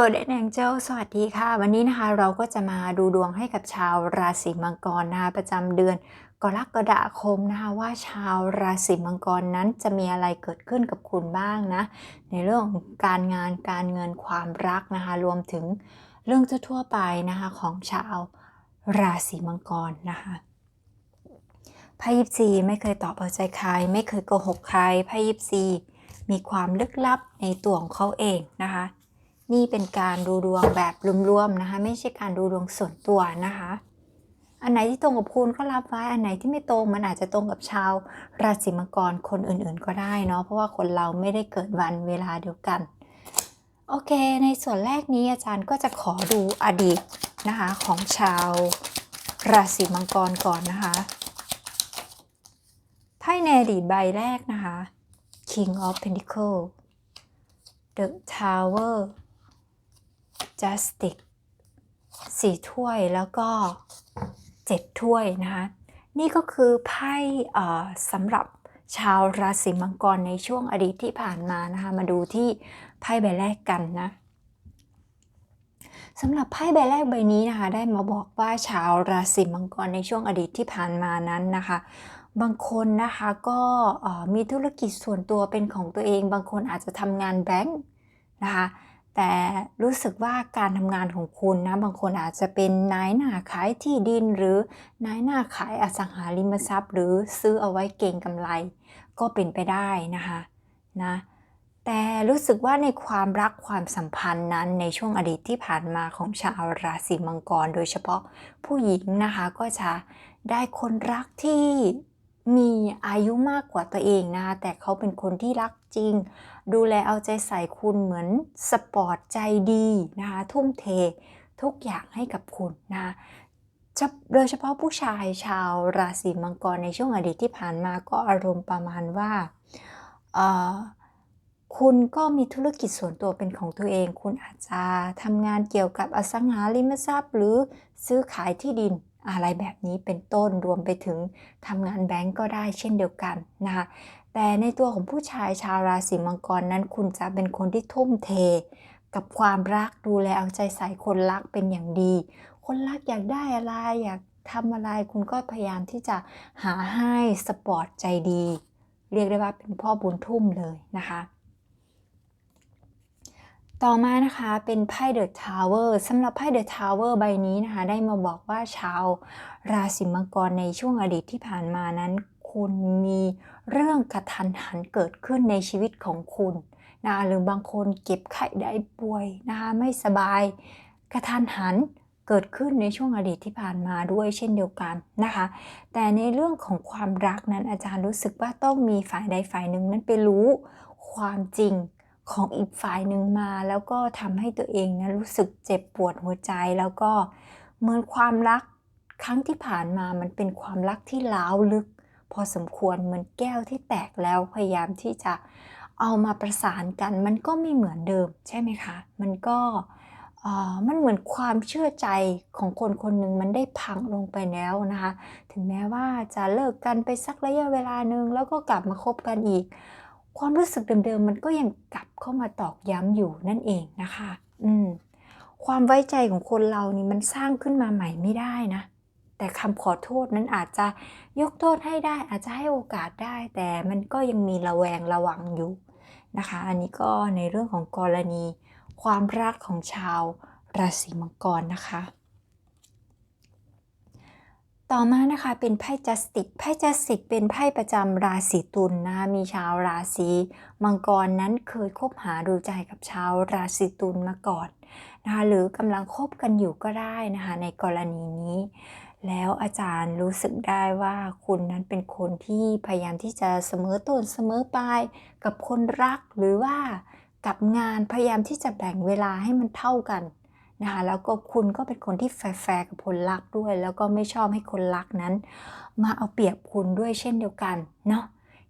กดแองเจลสวัสดีค่ะ วันนี้นะคะเราก็จะมาดูดวงให้กับชาวราศีมังกรนะคะประจำเดือนกรกฎาคมนะคะว่าชาวราศีมังกรนั้นจะมีอะไรเกิดขึ้นกับคุณบ้างนะ ในเรื่องของการงานการเงินความรักนะคะ รวมถึงเรื่องทั่วๆไปนะคะของชาวราศีมังกรนะคะไพ่ยิปซีไม่เคยตอบเอาใจใคร ไม่เคยโกหกใครไพ่ยิปซีมีความลึกลับในตัวของเขาเองนะคะ นี่เป็นการดูดวงแบบรวมๆนะคะ ไม่ใช่การดูดวงส่วนตัวนะคะ อันไหนที่ตรงกับคุณก็รับไว้ อันไหนที่ไม่ตรงมันอาจจะตรงกับชาวราศีมังกรคนอื่นๆก็ได้เนาะ เพราะว่าคนเราไม่ได้เกิดวันเวลาเดียวกัน โอเค ในส่วนแรกนี้อาจารย์ก็จะขอดูอดีตนะคะของชาวราศีมังกรก่อนนะคะไพ่ในอดีตใบแรกนะคะ King of Pentacle The Tower Justice สี่ถ้วยแล้วก็เจ็ดถ้วยนะคะนี่ก็คือไพ่สำหรับชาวราศีมังกรในช่วงอดีตที่ผ่านมานะคะมาดูที่ไพ่ใบแรกกันนะสำหรับไพ่ใบแรกใบนี้นะคะ ได้มาบอกว่าชาวราศีมังกรในช่วงอดีตที่ผ่านมานั้นนะคะ บางคนนะคะก็มีธุรกิจส่วนตัวเป็นของตัวเอง บางคนอาจจะทำงานแบงค์นะคะ แต่รู้สึกว่าการทำงานของคุณนะ บางคนอาจจะเป็นนายหน้าขายที่ดิน หรือนายหน้าขายอสังหาริมทรัพย์ หรือซื้อเอาไว้เก่งกำไร ก็เป็นไปได้นะคะนะแต่รู้สึกว่าในความรักความสัมพันธ์นั้นในช่วงอดีตที่ผ่านมาของชาวราศีมังกร โดยเฉพาะผู้หญิงนะคะก็จะได้คนรักที่ มีอายุมากกว่าตัวเองนะคะแต่เขาเป็นคนที่รักจริง ดูแลเอาใจใส่คุณเหมือนสปอร์ตใจดีนะคะทุ่มเททุกอย่างให้กับคุณนะคะโดยเฉพาะผู้ชายชาวราศีมังกรในช่วงอดีตที่ผ่านมาก็อารมณ์ประมาณว่าคุณก็มีธุรกิจส่วนตัวเป็นของตัวเอง คุณอาจจะทำงานเกี่ยวกับอสังหาริมทรัพย์ หรือซื้อขายที่ดิน อะไรแบบนี้เป็นต้นรวมไปถึงทำงานแบงก์ก็ได้เช่นเดียวกันนะคะแต่ในตัวของผู้ชายชาวราศีมังกรนั้น คุณจะเป็นคนที่ทุ่มเท กับความรักดูแลเอาใจใส่คนรักเป็นอย่างดี คนรักอยากได้อะไรอยากทำอะไรคุณก็พยายามที่จะหาให้สปอร์ตใจดี เรียกได้ว่าเป็นพ่อบุญทุ่มเลยนะคะ ต่อมานะคะเป็นไพ่เดอะทาวเวอร์สำหรับไพ่เดอะทาวเวอร์ใบนี้นะคะ ได้มาบอกว่าชาวราศีมังกรในช่วงอดีตที่ผ่านมานั้น คุณมีเรื่องกระทันหันเกิดขึ้นในชีวิตของคุณนะหรือบางคนเก็บไข้ได้ป่วยนะคะไม่สบายกระทันหันเกิดขึ้นในช่วงอดีตที่ผ่านมาด้วยเช่นเดียวกันนะคะ แต่ในเรื่องของความรักนั้นอาจารย์รู้สึกว่าต้องมีฝ่ายใดฝ่ายหนึ่งนั้นไปรู้ความจริง ของอีกฝ่ายหนึ่งมา แล้วก็ทำให้ตัวเองนะรู้สึกเจ็บปวดหัวใจแล้วก็เหมือนความรักครั้งที่ผ่านมามันเป็นความรักที่ล้าวลึก พอสมควรเหมือนแก้วที่แตกแล้วพยายามที่จะเอามาประสานกัน มันก็ไม่เหมือนเดิมใช่ไหมคะ มันก็มันเหมือนความเชื่อใจของคนคนหนึ่งมันได้พังลงไปแล้วนะคะ ถึงแม้ว่าจะเลิกกันไปสักระยะเวลาหนึ่งแล้วก็กลับมาคบกันอีก ความรู้สึกเดิมๆ มันก็ยังกลับเข้ามาตอกย้ำอยู่นั่นเองนะคะ อืม ความไว้ใจของคนเรานี่มันสร้างขึ้นมาใหม่ไม่ได้นะ แต่คำขอโทษนั้นอาจจะยกโทษให้ได้ อาจจะให้โอกาสได้ แต่มันก็ยังมีระแวงระวังอยู่นะคะ อันนี้ก็ในเรื่องของกรณี ความรักของชาวราศีมังกรนะคะ ต่อมานะคะเป็นไพ่จัสติกไพ่จัสติกเป็นไพ่ประจำราศีตุลนนะคะมีชาวราศีมังกรนั้นเคยคบหาดูใจกับชาวราศีตุลมาก่อนนะคะหรือกำลังคบกันอยู่ก็ได้นะคะในกรณีนี้ แล้วอาจารย์รู้สึกได้ว่าคุณนั้นเป็นคนที่พยายามที่จะเสมอต้นเสมอปลายกับคนรักหรือว่ากับงานพยายามที่จะแบ่งเวลาให้มันเท่ากัน นะคะแล้วก็คุณก็เป็นคนที่แฟร์กับคนรักด้วย แล้วก็ไม่ชอบให้คนรักนั้น มาเอาเปรียบคุณด้วยเช่นเดียวกันเนาะ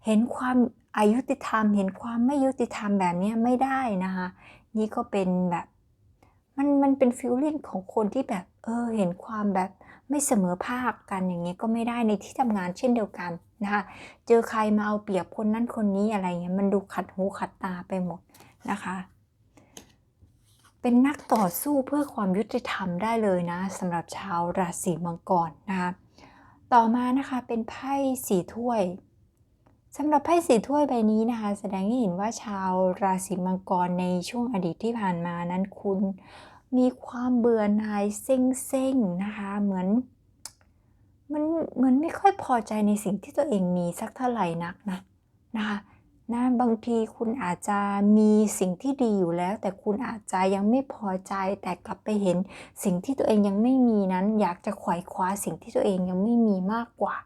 เห็นความอายุติธรรม เห็นความไม่ยุติธรรมแบบนี้ไม่ได้นะคะนี่ก็เป็นแบบมันมันเป็นฟิลลิ่งของคนที่แบบเออเห็นความแบบไม่เสมอภาคกันอย่างเงี้ยก็ไม่ได้ในที่ทำงานเช่นเดียวกันนะคะเจอใครมาเอาเปรียบคนนั้นคนนี้อะไรเงี้ยมันดูขัดหูขัดตาไปหมดนะคะ เป็นนักต่อสู้เพื่อความยุติธรรมได้เลยนะสำหรับชาวราศีมังกรนะคะต่อมานะคะเป็นไพ่สีถ้วยสำหรับไพ่สีถ้วยใบนี้นะคะ แสดงให้เห็นว่าชาวราศีมังกรในช่วงอดีตที่ผ่านมานั้นคุณมีความเบื่อหน่ายเซ็งๆนะคะ เหมือนมันเหมือนไม่ค่อยพอใจในสิ่งที่ตัวเองมีสักเท่าไหร่นักนะนะคะ นะบางทีคุณอาจจะมีสิ่งที่ดีอยู่แล้ว แต่คุณอาจจะยังไม่พอใจ แต่กลับไปเห็นสิ่งที่ตัวเองยังไม่มีนั้น อยากจะขวายคว้าสิ่งที่ตัวเองยังไม่มีมากกว่า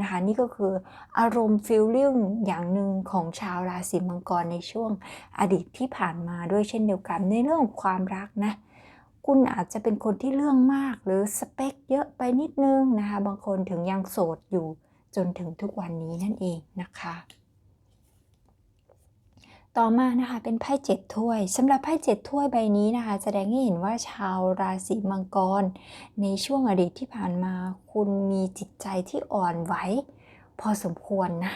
นะคะนี่ก็คืออารมณ์ฟีลลิ่งอย่างหนึ่งของชาวราศีมังกรในช่วงอดีตที่ผ่านมาด้วยเช่นเดียวกันในเรื่องของความรักนะคุณอาจจะเป็นคนที่เรื่องมากหรือสเปคเยอะไปนิดนึงนะคะบางคนถึงยังโสดอยู่จนถึงทุกวันนี้นั่นเองนะคะ ต่อมานะคะเป็นไพ่เจ็ดถ้วยสำหรับไพ่เจ็ดถ้วยใบนี้นะคะ แสดงให้เห็นว่าชาวราศีมังกร ในช่วงอดีตที่ผ่านมา คุณมีจิตใจที่อ่อนไหวพอสมควรนะ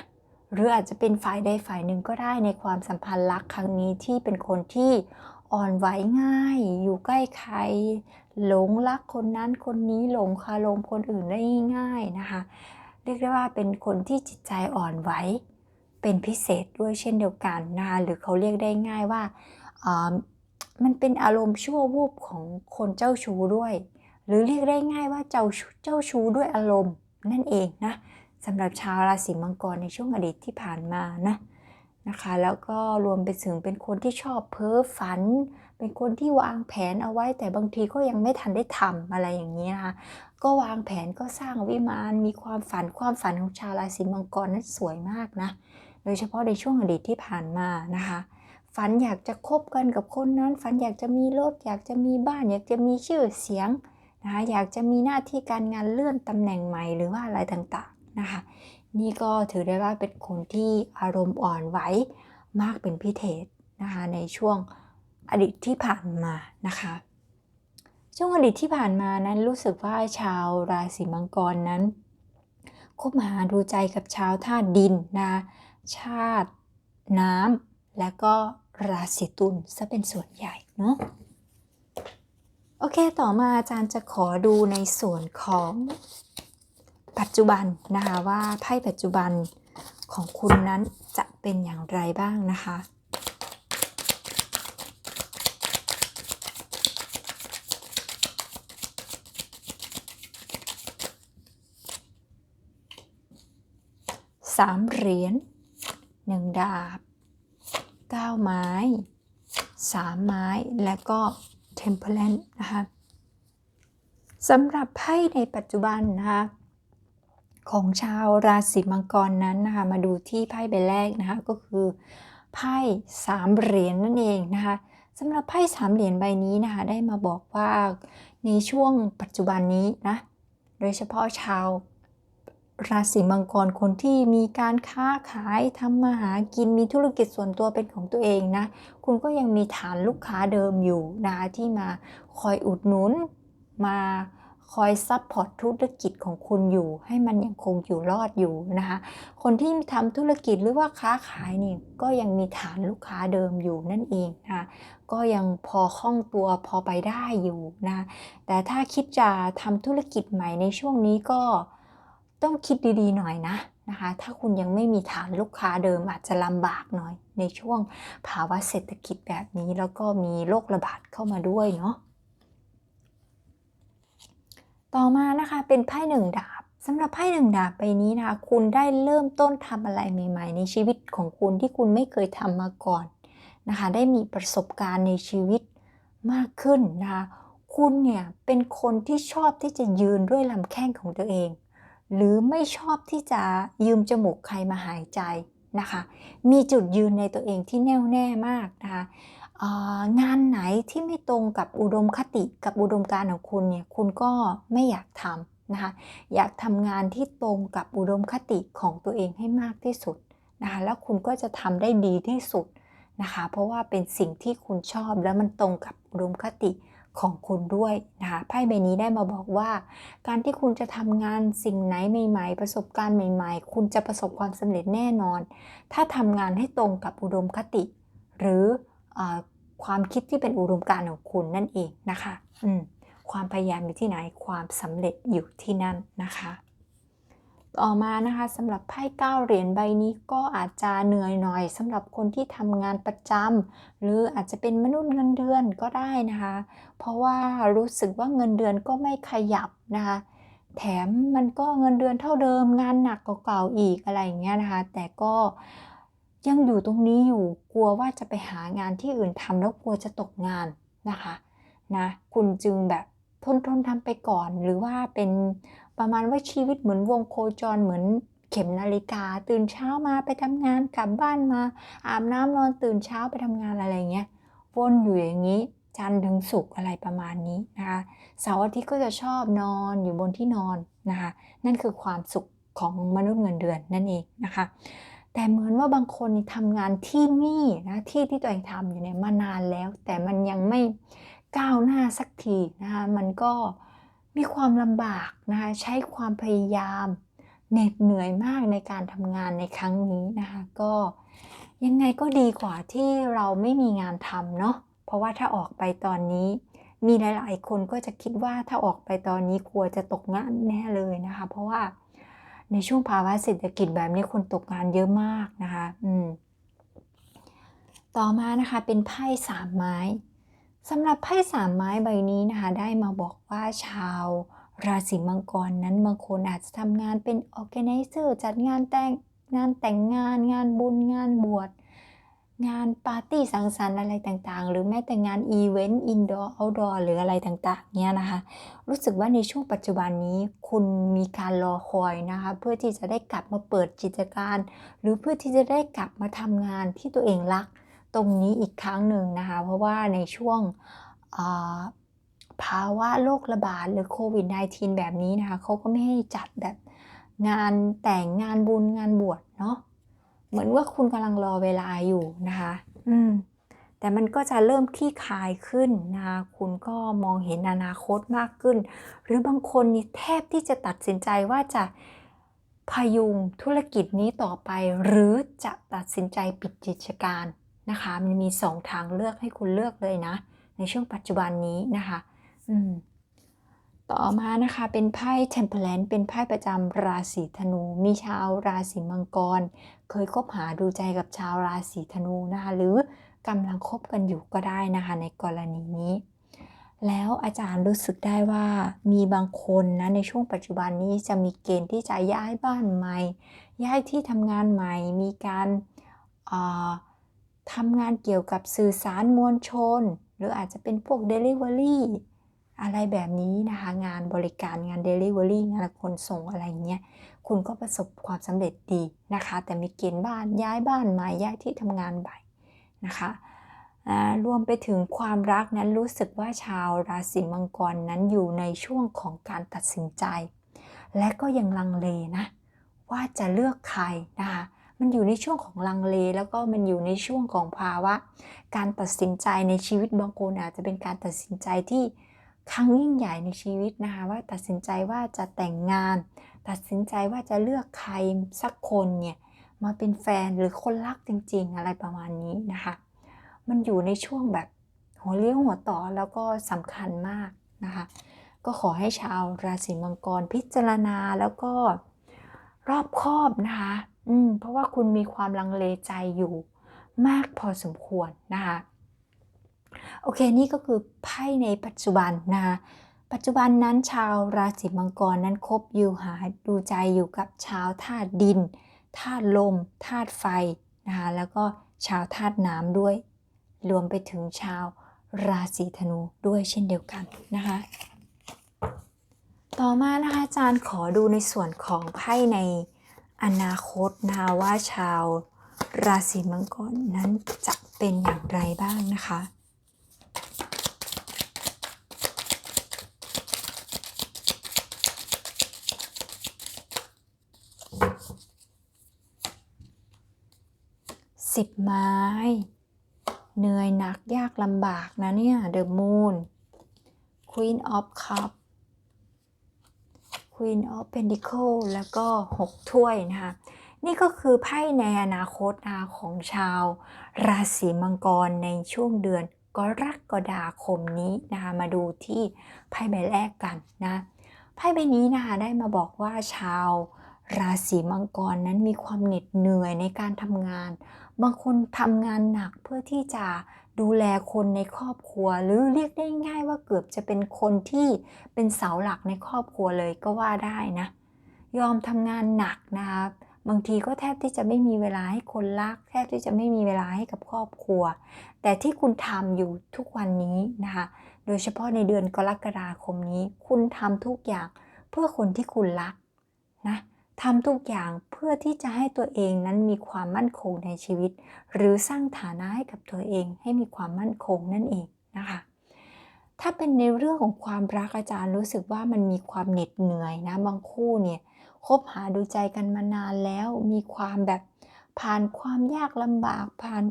หรืออาจจะเป็นฝ่ายใดฝ่ายหนึ่งก็ได้ในความสัมพันธ์รักครั้งนี้ที่เป็นคนที่อ่อนไหวง่าย อยู่ใกล้ใคร หลงรักคนนั้นคนนี้หลงคารมคนอื่นได้ง่ายนะคะ เรียกได้ว่าเป็นคนที่จิตใจอ่อนไหว เป็นพิเศษด้วยเช่นเดียวกันนะคะหรือเขาเรียกได้ง่ายว่ามันเป็นอารมณ์ชั่ววูบของคนเจ้าชู้ด้วย หรือเรียกได้ง่ายว่าเจ้าเจ้าชู้ด้วยอารมณ์นั่นเองนะสำหรับชาวราศีมังกรในช่วงอดีตที่ผ่านมานะนะคะแล้วก็รวมไปถึงเป็นคนที่ชอบเพ้อฝัน เป็นคนที่วางแผนเอาไว้ แต่บางทีก็ยังไม่ทันได้ทำอะไรอย่างนี้นะคะก็วางแผนก็สร้างวิมานมีความฝันความฝันของชาวราศีมังกรนั้นสวยมากนะ โดยเฉพาะในช่วงอดีตที่ผ่านมานะคะ ฝันอยากจะคบกันกับคนนั้น ฝันอยากจะมีรถ อยากจะมีบ้าน อยากจะมีชื่อเสียงนะคะอยากจะมีหน้าที่การงานเลื่อนตำแหน่งใหม่หรือว่าอะไรต่างๆนะคะ นี่ก็ถือได้ว่าเป็นคนที่อารมณ์อ่อนไหวมากเป็นพิเศษนะคะในช่วงอดีตที่ผ่านมานะคะ ช่วงอดีตที่ผ่านมานั้นรู้สึกว่าชาวราศีมังกรนั้นคบหาดูใจกับชาวธาตุดินนะ ชาติ น้ำ และก็ราศีตุลซะเป็นส่วนใหญ่เนาะโอเค ต่อมาอาจารย์จะขอดูในส่วนของปัจจุบันนะคะว่าไพ่ปัจจุบันของคุณนั้นจะเป็นอย่างไรบ้างนะคะสามเหรียญ หนึ่งดาบเก้าไม้สามไม้ และก็ Temperance นะคะสำหรับไพ่ในปัจจุบันนะคะของชาวราศีมังกรนั้นนะคะมาดูที่ไพ่ใบแรกนะคะก็คือไพ่สามเหรียญนั่นเองนะคะสำหรับไพ่สามเหรียญใบนี้นะคะได้มาบอกว่าในช่วงปัจจุบันนี้นะโดยเฉพาะชาว ราศีมังกรคนที่มีการค้าขายทำมาหากินมีธุรกิจส่วนตัวเป็นของตัวเองนะ คุณก็ยังมีฐานลูกค้าเดิมอยู่นะที่มาคอยอุดหนุนมาคอยซัพพอร์ตธุรกิจของคุณอยู่ ให้มันยังคงอยู่รอดอยู่นะคะ คนที่ทำธุรกิจหรือว่าค้าขายนี่ก็ยังมีฐานลูกค้าเดิมอยู่นั่นเองนะคะก็ยังพอคล่องตัวพอไปได้อยู่นะ แต่ถ้าคิดจะทำธุรกิจใหม่ในช่วงนี้ก็ ต้องคิดดีๆหน่อยนะนะคะ ถ้าคุณยังไม่มีฐานลูกค้าเดิมอาจจะลำบากหน่อย ในช่วงภาวะเศรษฐกิจแบบนี้แล้วก็มีโรคระบาดเข้ามาด้วยเนาะต่อมานะคะเป็นไพ่หนึ่งดาบสำหรับไพ่หนึ่งดาบไปนี้นะคะคุณได้เริ่มต้นทำอะไรใหม่ ๆ ในชีวิตของคุณที่คุณไม่เคยทำมาก่อนนะคะ ได้มีประสบการณ์ในชีวิตมากขึ้นนะคะคุณเนี่ยเป็นคนที่ชอบที่จะยืนด้วยลำแข้งของตัวเอง หรือไม่ชอบที่จะยืมจมูกใครมาหายใจนะคะ มีจุดยืนในตัวเองที่แน่วแน่มากนะคะงานไหนที่ไม่ตรงกับอุดมคติกับอุดมการของคุณเนี่ยคุณก็ไม่อยากทำนะคะอยากทำงานที่ตรงกับอุดมคติของตัวเองให้มากที่สุดนะคะแล้วคุณก็จะทำได้ดีที่สุดนะคะเพราะว่าเป็นสิ่งที่คุณชอบแล้วมันตรงกับอุดมคติ ของคุณด้วยนะคะไพ่ใบนี้ได้มาบอกว่า การที่คุณจะทำงานสิ่งไหนใหม่ ๆ ประสบการณ์ใหม่ ๆ คุณจะประสบความสำเร็จแน่นอน ถ้าทำงานให้ตรงกับอุดมคติ หรืออความคิดที่เป็นอุดมการณ์ของคุณนั่นเองนะคะ อืมความพยายามอยู่ที่ไหนความสำเร็จอยู่ที่นั่นนะคะ ต่อมานะคะสำหรับไพ่เก้าเหรียญใบนี้ก็อาจจะเหนื่อยหน่อยสำหรับคนที่ทำงานประจำหรืออาจจะเป็นมนุษย์เงินเดือนก็ได้นะคะ เพราะว่ารู้สึกว่าเงินเดือนก็ไม่ขยับนะคะ แถมมันก็เงินเดือนเท่าเดิม งานหนักเก่าอีกอะไรอย่างเงี้ยนะคะ แต่ก็ยังอยู่ตรงนี้อยู่กลัวว่าจะไปหางานที่อื่นทำแล้วกลัวจะตกงานนะคะนะคุณจึงแบบทนทนทำไปก่อนหรือว่าเป็น ประมาณว่าชีวิตเหมือนวงโคจรเหมือนเข็มนาฬิกา ตื่นเช้ามาไปทำงานกลับบ้านมา อาบน้ำนอนตื่นเช้าไปทำงานอะไรเงี้ยวนอยู่อย่างนี้จันทร์ถึงศุกร์อะไรประมาณนี้นะคะเสาร์อาทิตย์ก็จะชอบนอนอยู่บนที่นอนนะคะ นั่นคือความสุขของมนุษย์เงินเดือนนั่นเองนะคะ แต่เหมือนว่าบางคนทำงานที่นี่นะที่ที่ตัวเองทำอยู่เนี่ยมานานแล้ว แต่มันยังไม่ก้าวหน้าสักทีนะคะมันก็ มีความลำบากนะคะใช้ความพยายามเหน็ดเหนื่อยมากในการทำงานในครั้งนี้นะคะก็ยังไงก็ดีกว่าที่เราไม่มีงานทำเนาะเพราะว่าถ้าออกไปตอนนี้ มีหลาย ๆ คนก็จะคิดว่าถ้าออกไปตอนนี้กลัวจะตกงานแน่เลยนะคะ เพราะว่าในช่วงภาวะเศรษฐกิจแบบนี้คนตกงานเยอะมากนะคะ อืม ต่อมานะคะเป็นไพ่สามไม้ สำหรับไพ่สามไม้ใบนี้นะคะ ได้มาบอกว่าชาวราศีมังกรนั้นบางคนอาจจะทำงานเป็น organizer จัดงานแต่งงานแต่งงาน งานบุญงานบวชงานปาร์ตี้สังสรรค์อะไรต่างๆ หรือแม้แต่งานอีเวนต์อินดอร์เอาท์ดอร์หรืออะไรต่างๆเนี่ยนะคะ รู้สึกว่าในช่วงปัจจุบันนี้คุณมีการรอคอยนะคะ เพื่อที่จะได้กลับมาเปิดกิจการ หรือเพื่อที่จะได้กลับมาทำงานที่ตัวเองรัก ตรงนี้อีกครั้งหนึ่งนะคะ เพราะว่าในช่วงภาวะโรคระบาดหรือโควิด -19 แบบนี้นะคะเขาก็ไม่ให้จัดแบบงานแต่งงานบุญงานบวชเนาะเหมือนว่าคุณกำลังรอเวลาอยู่นะคะ อืม แต่มันก็จะเริ่มที่คลายขึ้นนะคะคุณก็มองเห็นอนาคตมากขึ้น หรือบางคนนี่แทบที่จะตัดสินใจว่าจะพยุงธุรกิจนี้ต่อไป หรือจะตัดสินใจปิดกิจการ นะคะ มันมีสองทางเลือกให้คุณเลือกเลยนะ ในช่วงปัจจุบันนี้นะคะอืมต่อมานะคะเป็นไพ่ Temperance เป็นไพ่ประจำราศีธนู มีชาวราศีมังกร เคยคบหาดูใจกับชาวราศีธนูนะคะ หรือกำลังคบกันอยู่ก็ได้นะคะในกรณีนี้ แล้วอาจารย์รู้สึกได้ว่ามีบางคนนะในช่วงปัจจุบันนี้จะมีเกณฑ์ที่จะย้ายบ้านใหม่ ย้ายที่ทำงานใหม่ มีการ ทำงานเกี่ยวกับสื่อสารมวลชน หรืออาจจะเป็นพวก Delivery อะไรแบบนี้นะคะ งานบริการงาน Delivery งานขนส่งอะไรเงี้ย คุณก็ประสบความสำเร็จดีนะคะ แต่มีเกณฑ์บ้านย้ายบ้านใหม่ย้ายที่ทำงานใหม่นะคะรวมไปถึงความรักนั้นรู้สึกว่าชาวราศีมังกรนั้นอยู่ในช่วงของการตัดสินใจ และก็ยังลังเลนะ ว่าจะเลือกใครนะคะ มันอยู่ในช่วงของลังเล แล้วก็มันอยู่ในช่วงของภาวะ การตัดสินใจในชีวิตบางคนอาจจะเป็นการตัดสินใจที่ครั้งยิ่งใหญ่ในชีวิตนะคะว่าตัดสินใจว่าจะแต่งงาน ตัดสินใจว่าจะเลือกใครสักคนเนี่ยมาเป็นแฟนหรือคนรักจริง ๆ อะไรประมาณนี้นะคะ มันอยู่ในช่วงแบบหัวเลี้ยวหัวต่อแล้วก็สำคัญมากนะคะ ก็ขอให้ชาวราศีมังกรพิจารณาแล้วก็รอบคอบนะคะ อืมเพราะว่าคุณมีความลังเลใจอยู่มากพอสมควรนะคะโอเคนี่ก็คือไพ่ในปัจจุบันนะคะปัจจุบันนั้นชาวราศีมังกรนั้นคบอยู่หาดูใจอยู่กับชาวธาตุดินธาตุลมธาตุไฟนะคะแล้วก็ชาวธาตุน้ำด้วย รวมไปถึงชาวราศีธนูด้วยเช่นเดียวกันนะคะต่อมานะคะอาจารย์ขอดูในส่วนของไพ่ใน อนาคตนะคะว่าชาวราศีมังกรนั้นจะเป็นอย่างไรบ้างนะคะสิบไม้ เหนื่อยหนักยากลำบากนะเนี่ย The Moon Queen of Cup Queen of Pentacle แล้วก็ 6 ถ้วยนะคะ นี่ก็คือไพ่ในอนาคตนะของชาว ราศีมังกรในช่วงเดือนกรกฎาคมนี้นะคะ มาดูที่ไพ่ใบแรกกันนะ ไพ่ใบนี้นะคะได้มาบอกว่าชาวราศีมังกรนั้นมีความเหน็ดเหนื่อยในการทำงาน บางคนทำงานหนักเพื่อที่จะ ดูแลคนในครอบครัว หรือเรียกได้ง่ายว่าเกือบจะเป็นคนที่เป็นเสาหลักในครอบครัวเลยก็ว่าได้นะ ยอมทำงานหนักนะคะบางทีก็แทบที่จะไม่มีเวลาให้คนรัก แทบที่จะไม่มีเวลาให้กับครอบครัว แต่ที่คุณทำอยู่ทุกวันนี้นะคะโดยเฉพาะในเดือนกรกฎาคมนี้ คุณทำทุกอย่างเพื่อคนที่คุณรักนะ ทำทุกอย่างเพื่อที่จะให้ตัวเองนั้นมีความมั่นคงในชีวิต หรือสร้างฐานะให้กับตัวเองให้มีความมั่นคงนั่นเองนะคะถ้าเป็นในเรื่องของความรักอาจารย์รู้สึกว่ามันมีความเหน็ดเหนื่อยนะบางคู่เนี่ยคบหาดูใจกันมานานแล้วมีความแบบผ่านความยากลำบากผ่าน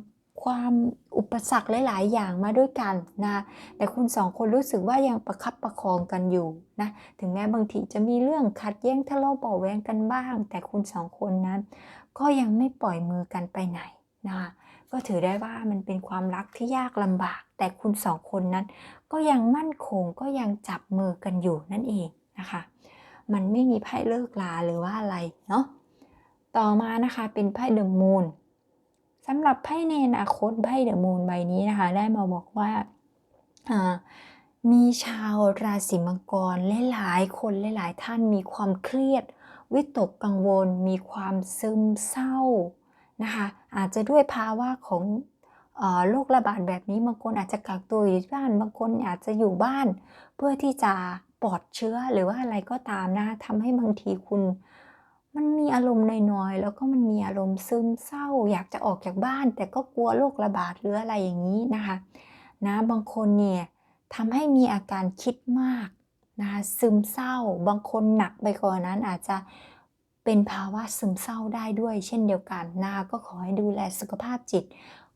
ความอุปสรรคหลาย ๆ อย่างมาด้วยกันนะแต่คุณสองคนรู้สึกว่ายังประคับประคองกันอยู่นะถึงแม้บางทีจะมีเรื่องขัดแย้งทะเลาะเบาแวงกันบ้าง แต่คุณสองคนนั้น ก็ยังไม่ปล่อยมือกันไปไหนนะคะก็ถือได้ว่ามันเป็นความรักที่ยากลำบาก แต่คุณสองคนนั้น ก็ยังมั่นคงก็ยังจับมือกันอยู่นั่นเองนะคะ มันไม่มีไพ่เลิกลาหรือว่าอะไรเนาะต่อมานะคะเป็นไพ่เดอะมูน สำหรับไพ่ในอนาคตไพ่เดอะมูนใบนี้นะคะ ได้มาบอกว่ามีชาวราศีมังกรหลายๆคนหลายๆท่านมีความเครียด วิตกกังวล มีความซึมเศร้านะคะอาจจะด้วยภาวะของโรคระบาดแบบนี้บางคนอาจจะกักตัวอยู่บ้านบางคนอาจจะอยู่บ้าน เพื่อที่จะปลอดเชื้อหรือว่าอะไรก็ตามนะทำให้บางทีคุณ มันมีอารมณ์น้อยๆ แล้วก็มันมีอารมณ์ซึมเศร้า อยากจะออกจากบ้าน แต่ก็กลัวโรคระบาดหรืออะไรอย่างนี้นะคะนะบางคนเนี่ยทำให้มีอาการคิดมากนะคะซึมเศร้า บางคนหนักไปกว่านั้นอาจจะเป็นภาวะซึมเศร้าได้ด้วย เช่นเดียวกันนะก็ขอให้ดูแลสุขภาพจิต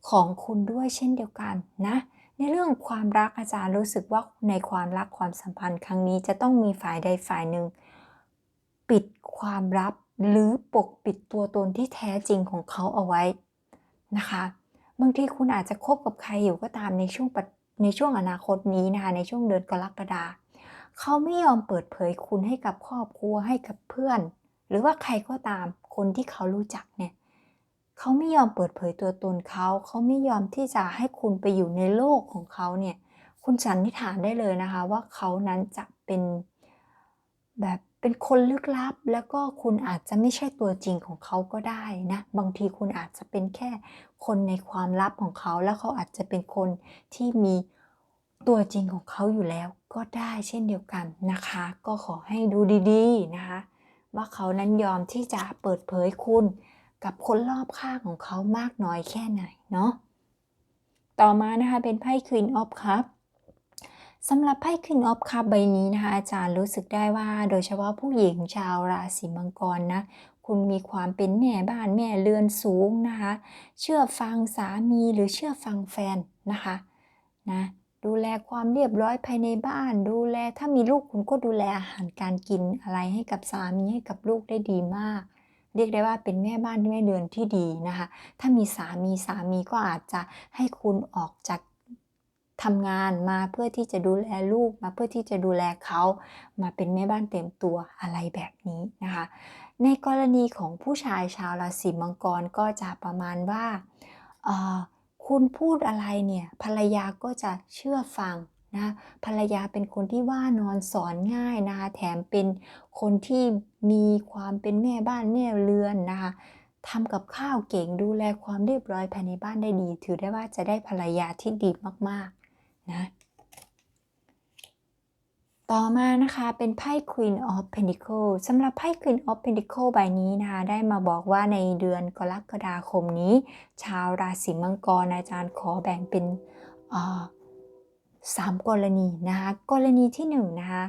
ของคุณด้วยเช่นเดียวกันนะในเรื่องความรักอาจารย์รู้สึกว่าในความรักความสัมพันธ์ครั้งนี้จะต้องมีฝ่ายใดฝ่ายหนึ่ง ปิดความลับ หรือปกปิดตัวตนที่แท้จริงของเขาเอาไว้นะคะบางทีคุณอาจจะคบกับใครอยู่ก็ตามในช่วงในช่วงอนาคตนี้นะคะในช่วงเดือนกรกฎาเขาไม่ยอมเปิดเผยคุณให้กับครอบครัวให้กับเพื่อน หรือว่าใครก็ตามคนที่เขารู้จักเนี่ยเขาไม่ยอมเปิดเผยตัวตนเขา เขาไม่ยอมที่จะให้คุณไปอยู่ในโลกของเขาเนี่ยคุณสันนิษฐานได้เลยนะคะว่าเขานั้นจะเป็นแบบเป็นคนลึกลับ แล้วก็คุณอาจจะไม่ใช่ตัวจริงของเขาก็ได้นะ บางทีคุณอาจจะเป็นแค่คนในความลับของเขา แล้วเขาอาจจะเป็นคนที่มีตัวจริงของเขาอยู่แล้วก็ได้เช่นเดียวกันนะคะ ก็ขอให้ดูดีๆนะคะ ว่าเขานั้นยอมที่จะเปิดเผยคุณ กับคนรอบข้างของเขามากน้อยแค่ไหนเนาะต่อมานะคะเป็นไพ่ Queen of Cup สำหรับไพ่ Queen of Cup ใบนี้นะคะ อาจารย์รู้สึกได้ว่า โดยเฉพาะผู้หญิงชาวราศีมังกรนะ คุณมีความเป็นแม่บ้านแม่เรือนสูงนะคะ เชื่อฟังสามีหรือเชื่อฟังแฟนนะคะนะดูแลความเรียบร้อยภายในบ้าน ดูแลถ้ามีลูกคุณก็ดูแลอาหารการกินอะไรให้กับสามีให้กับลูกได้ดีมาก เรียกได้ว่าเป็นแม่บ้านแม่เดือนที่ดีนะคะ ถ้ามีสามีสามีก็อาจจะให้คุณออกจาก ทำงานมาเพื่อที่จะดูแลลูกมาเพื่อที่จะดูแลเขามาเป็นแม่บ้านเต็มตัวอะไรแบบนี้นะคะ ในกรณีของผู้ชายชาวราศีมังกรก็จะประมาณว่าคุณพูดอะไรเนี่ยภรรยาก็จะเชื่อฟังนะภรรยาเป็นคนที่ว่านอนสอนง่ายนะคะแถมเป็นคนที่มีความเป็นแม่บ้านแม่เรือนนะคะทำกับข้าวเก่งดูแลความเรียบร้อยภายในบ้านได้ดี ถือได้ว่าจะได้ภรรยาที่ดีมาก ๆ นะต่อมานะคะเป็นไพ่ Queen of Pentacle สำหรับไพ่ Queen of Pentacle ใบนี้นะคะได้มาบอกว่าในเดือนกรกฎาคมนี้ ชาวราศีมังกรอาจารย์ขอแบ่งเป็นสามกรณีนะคะกรณีที่1นนะคะ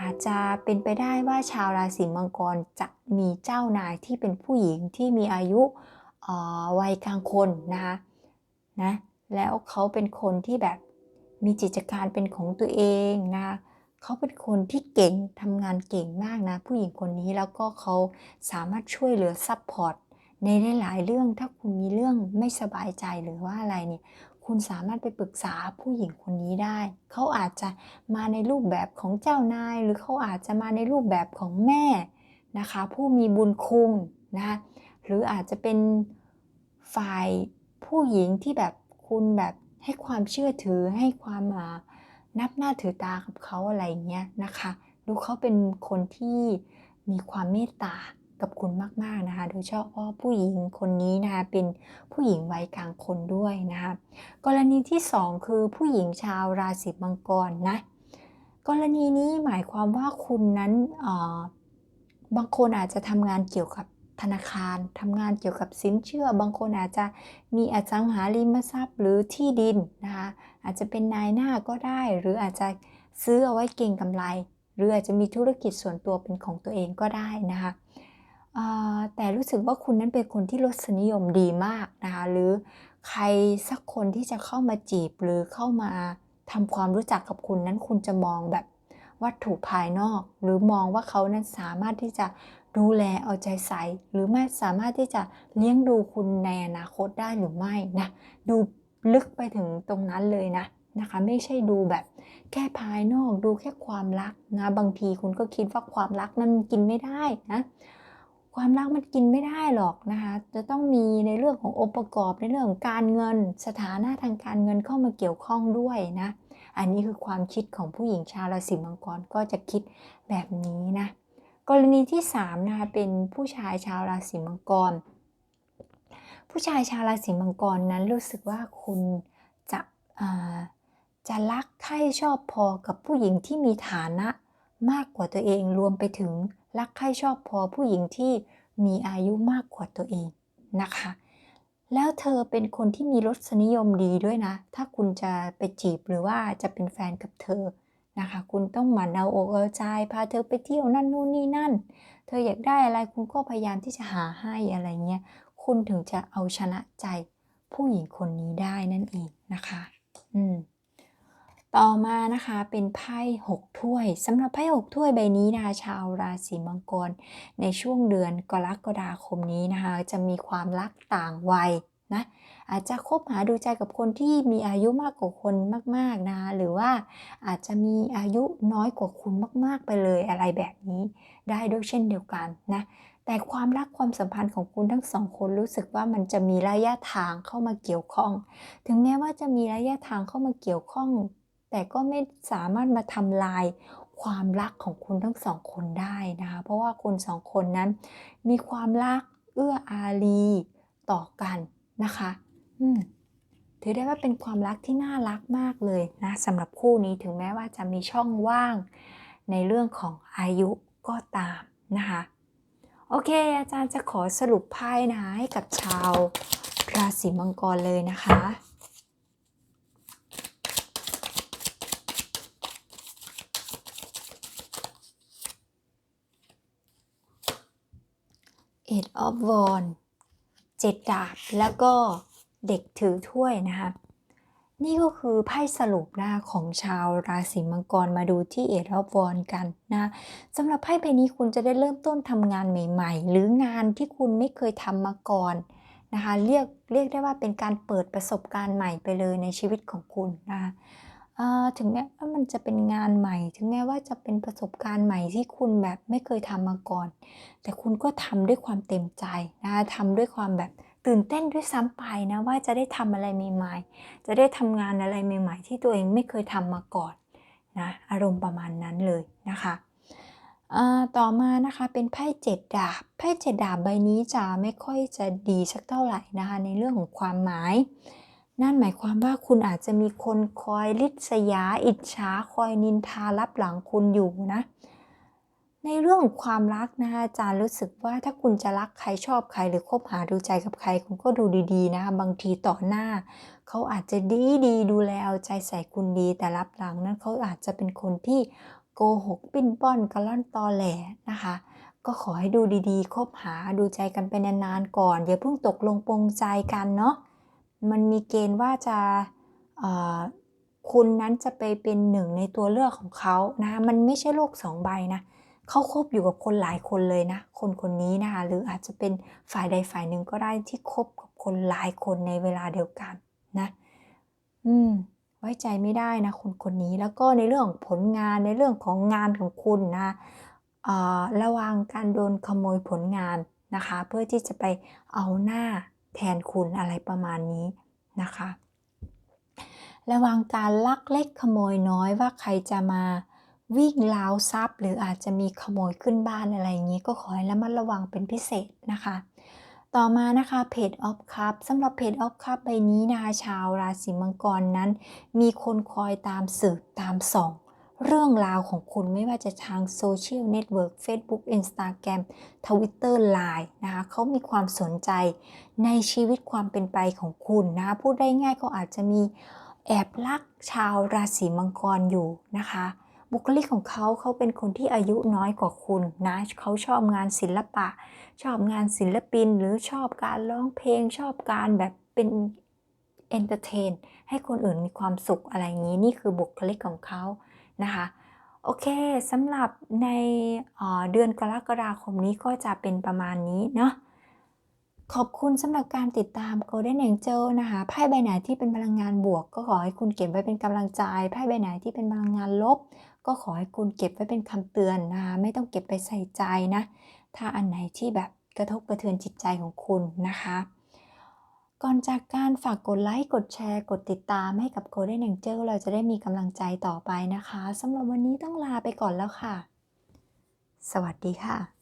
อาจจะเป็นไปได้ว่าชาวราศีมังกรจะมีเจ้านายที่เป็นผู้หญิงที่มีอายุวัยกลางคนนะคะนะแล้วเขาเป็นคนที่แบบ มีจิตการเป็นของตัวเองนะคะเขาเป็นคนที่เก่งทำงานเก่งมากนะ ผู้หญิงคนนี้แล้วก็เขาสามารถช่วยเหลือซัพพอร์ตในหลาย ๆ เรื่องถ้าคุณมีเรื่องไม่สบายใจหรือว่าอะไรเนี่ยคคุณสามารถไปปรึกษาผู้หญิงคนนี้ได้ เขาอาจจะมาในรูปแบบของเจ้านาย หรือเขาอาจจะมาในรูปแบบของแม่นะคะ ผู้มีบุญคุณนะคะหรืออาจจะเป็นฝ่ายผู้หญิงที่แบบคุณแบบ ให้ความเชื่อถือให้ความานับหน้าถือตากับเขาอะไรเงี้ยนะคะ ดูเขาเป็นคนที่มีความเมตตากับคุณมากๆนะคะ โดยเฉพาะผู้หญิงคนนี้นะคะเป็นผู้หญิงวัยกลางคนด้วยนะคะกรณีที่ 2 คือผู้หญิงชาวราศีมังกรนะ กรณีนี้หมายความว่าคุณนั้นบางคนอาจจะทำงานเกี่ยวกับ ธนาคารทำงานเกี่ยวกับสินเชื่อ บางคนอาจจะมีอสังหาริมทรัพย์หรือที่ดินนะคะอาจจะเป็นนายหน้าก็ได้ หรืออาจจะซื้อเอาไว้เก็งกำไร หรืออาจจะมีธุรกิจส่วนตัวเป็นของตัวเองก็ได้นะคะแต่รู้สึกว่าคุณนั้นเป็นคนที่รสนิยมดีมากนะคะหรือใครสักคนที่จะเข้ามาจีบหรือเข้ามาทำความรู้จักกับคุณนั้นคุณจะมองแบบวัตถุภายนอก หรือมองว่าเขานั้นสามารถที่จะ ดูแลเอาใจใส่หรือไม่สามารถที่จะเลี้ยงดูคุณในอนาคตได้หรือไม่นะ ดูลึกไปถึงตรงนั้นเลยนะนะคะ ไม่ใช่ดูแบบแค่ภายนอกดูแค่ความรักนะบางทีคุณก็คิดว่าความรักนั้นกินไม่ได้นะความรักมันกินไม่ได้หรอกนะคะ จะต้องมีในเรื่องขององค์ประกอบในเรื่องของการเงิน สถานะทางการเงินเข้ามาเกี่ยวข้องด้วยนะ อันนี้คือความคิดของผู้หญิงชาวราศีมังกรก็จะคิดแบบนี้นะ กรณีที่3นะคะเป็นผู้ชายชาวราศีมังกร ผู้ชายชาวราศีมังกรนั้นรู้สึกว่าคุณจะจะรักใคร่ชอบพอกับผู้หญิงที่มีฐานะมากกว่าตัวเองรวมไปถึงรักใคร่ชอบพอผู้หญิงที่มีอายุมากกว่าตัวเองนะคะ แล้วเธอเป็นคนที่มีรสนิยมดีด้วยนะ ถ้าคุณจะไปจีบหรือว่าจะเป็นแฟนกับเธอ นะคะ คุณต้องหมั่นเอาอกเอาใจพาเธอไปเที่ยวนั่นนู่นนี่นั่น เธออยากได้อะไรคุณก็พยายามที่จะหาให้อะไรเงี้ย คุณถึงจะเอาชนะใจผู้หญิงคนนี้ได้นั่นเองนะคะ อืม ต่อมานะคะเป็นไพ่6ถ้วยสำหรับไพ่6ถ้วยใบนี้นะคะชาวราศีมังกร ในช่วงเดือนกรกฎาคมนี้นะคะ จะมีความรักต่างวัยนะ อาจจะคบหาดูใจกับคนที่มีอายุมากกว่าคนมากๆนะหรือว่าอาจจะมีอายุน้อยกว่าคุณมาก ๆ ไปเลยอะไรแบบนี้ ได้ด้วยเช่นเดียวกันนะแต่ความรักความสัมพันธ์ของคุณทั้งสองคนรู้สึกว่ามันจะมีระยะทางเข้ามาเกี่ยวข้อง ถึงแม้ว่าจะมีระยะทางเข้ามาเกี่ยวข้อง แต่ก็ไม่สามารถมาทำลายความรักของคุณทั้งสองคนได้นะคะเพราะว่าคุณสองคนนั้น มีความรักเอื้ออารีต่อกันนะคะ ถือได้ว่าเป็นความรักที่น่ารักมากเลยนะสำหรับคู่นี้ถึงแม้ว่าจะมีช่องว่างในเรื่องของอายุก็ตามนะคะ โอเค อาจารย์จะขอสรุปไพ่นะให้กับชาวราศีมังกรเลยนะคะ Eight of Wands เจ็ดดาบแล้วก็ เด็กถือถ้วยนะคะนี่ก็คือไพ่สรุปนะของชาวราศีมังกรมาดูที่เอทอฟวอนกันนะสำหรับไพ่ใบนี้คุณจะได้เริ่มต้นทำงานใหม่ ๆ หรืองานที่คุณไม่เคยทำมาก่อนนะคะเรียกเรียกได้ว่าเป็นการเปิดประสบการณ์ใหม่ไปเลยในชีวิตของคุณนะคะถึงแม้ว่ามันจะเป็นงานใหม่ ถึงแม้ว่าจะเป็นประสบการณ์ใหม่ที่คุณแบบไม่เคยทำมาก่อน แต่คุณก็ทำด้วยความเต็มใจนะคะทำด้วยความแบบ ตื่นเต้นด้วยซ้ำไปนะว่าจะได้ทำอะไรใหม่ๆ จะได้ทำงานอะไรใหม่ ๆ ที่ตัวเองไม่เคยทำมาก่อนนะอารมณ์ประมาณนั้นเลยนะคะต่อมานะคะเป็นไพ่เจ็ดดาบไพ่เจ็ดดาบใบนี้จะไม่ค่อยจะดีสักเท่าไหร่นะคะในเรื่องของความหมาย นั่นหมายความว่าคุณอาจจะมีคนคอยริษยา อิจฉาคอยนินทารับหลังคุณอยู่นะ ในเรื่องความรักนะอาจารย์รู้สึกว่าถ้าคุณจะรักใครชอบใครหรือคบหาดูใจกับใคร คุณก็ดูดีๆนะบางทีต่อหน้า เขาอาจจะดีดีดูแลเอาใจใส่คุณดีแต่รับหลังนั้นเขาอาจจะเป็นคนที่โกหกปิ้นป้อนกระล่อนตอแหลนะคะ ก็ขอให้ดูดีๆ คบหาดูใจกันไปนานๆก่อนอย่าเพิ่งตกลงปรงใจกันเนาะมันมีเกณฑ์ว่าจะคุณนั้นจะไปเป็นหนึ่งในตัวเลือกของเขานะ มันไม่ใช่โลกสองใบนะ เขาคบอยู่กับคนหลายคนเลยนะ คนคนนี้นะคะหรืออาจจะเป็นฝ่ายใดฝ่ายหนึ่งก็ได้ที่คบกับคนหลายคนในเวลาเดียวกันนะ อืม ไว้ใจไม่ได้นะคนคนนี้แล้วก็ในเรื่องของผลงานในเรื่องของงานของคุณนะอ่าระวังการโดนขโมยผลงานนะคะ เพื่อที่จะไปเอาหน้าแทนคุณอะไรประมาณนี้นะคะ ระวังการลักเล็กขโมยน้อยว่าใครจะมา วิ่งราวทรัพย์ หรืออาจจะมีขโมยขึ้นบ้านอะไรอย่างงี้ ก็ขอให้ระมัดระวังเป็นพิเศษนะคะ ต่อมานะคะ Page of Cups สำหรับ Page of Cups ใบนี้นะคะชาวราศีมังกรนั้น มีคนคอยตามสืบตามส่องเรื่องราวของคุณไม่ว่าจะทาง Social Network เฟซบุ๊ก Instagram Twitter LINE นะคะเขามีความสนใจในชีวิตความเป็นไปของคุณนะคะพูดได้ง่ายเขาอาจจะมีแอบรักชาวราศีมังกรอยู่นะคะ บุคลิกของเขาเขาเป็นคนที่อายุน้อยกว่าคุณนะเขาชอบงานศิลปะ ชอบงานศิลปิน หรือชอบการร้องเพลง ชอบการแบบเป็นเอนเตอร์เทนให้คนอื่นมีความสุขอะไรงนี้นี่คือบุคลิกของเขานะคะโอเคสำหรับในเเดือนกรกฎาคมนี้ก็จะเป็นประมาณนี้เนาะขอบคุณสำหรับการติดตาม Golden Angel นะคะไพ่ใบไหนที่เป็นพลังงานบวก ก็ขอให้คุณเก็บไว้เป็นกำลังใจไพ่ใบไหนที่เป็นพลังงานลบ ก็ขอให้คุณเก็บไว้เป็นคำเตือนนะคะไม่ต้องเก็บไปใส่ใจนะ ถ้าอันไหนที่แบบกระทบกระเทือนจิตใจของคุณนะคะ ก่อนจากการฝากกดไลค์ กดแชร์ กดติดตามให้กับ Golden Angel เราจะได้มีกำลังใจต่อไปนะคะสำหรับวันนี้ต้องลาไปก่อนแล้วค่ะ สวัสดีค่ะ